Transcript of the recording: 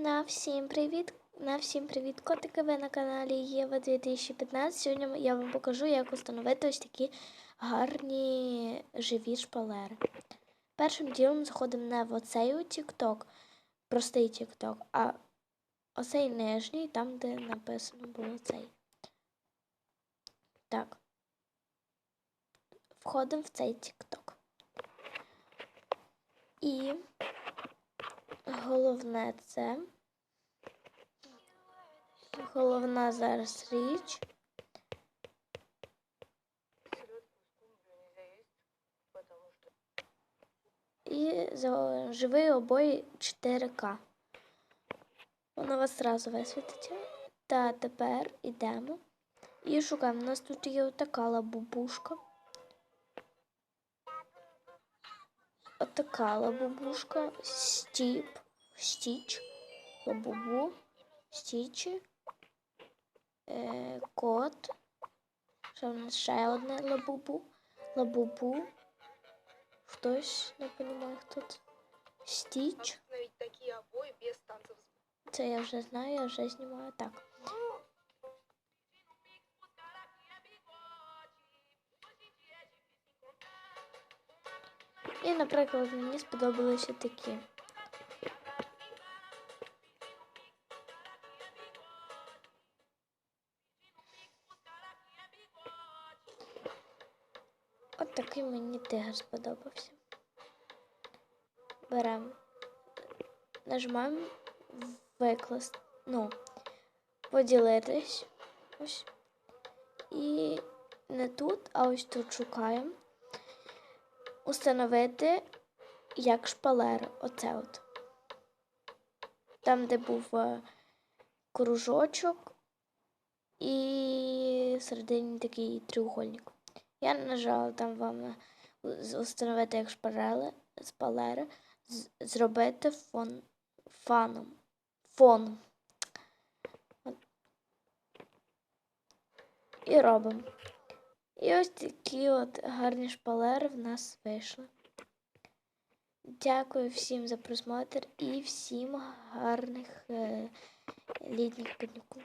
На всім привіт! На всім привіт, котики! Ви на каналі Єва 2015. Сьогодні я вам покажу, як встановити ось такі гарні живі шпалери. Першим ділом заходимо не в оцей TikTok, простий TikTok, а оцей нижній, там, де написано було цей. Так. Входимо в цей TikTok. І головне це. Головна зараз річ. І живий обой 4К. Воно вас зразу висвітить. Та тепер йдемо і шукаємо. У нас тут є така лабубушка. Отака лабубушка. Стіп. Стіч. Лабубу. Стічі. Е, кот. Що в нас ще одне лабубу. Лабубу. Хтось не розуміє, хто це. Стіч. Це я вже знаю, я вже знімаю так. І, наприклад, мені сподобалися такі. От такий мені тигр сподобався. Беремо, нажимаємо викласти, ну, поділитись. Ось. І не тут, а ось тут шукаємо. Установити як шпалери. Оце от. Там, де був е, кружочок і всередині такий треугольник. Я нажала там вам установити як шпалери з- зробити фон фаном. Фон. І робимо. І ось такі от гарні шпалери в нас вийшли. Дякую всім за просмотр і всім гарних е, літніх канікул.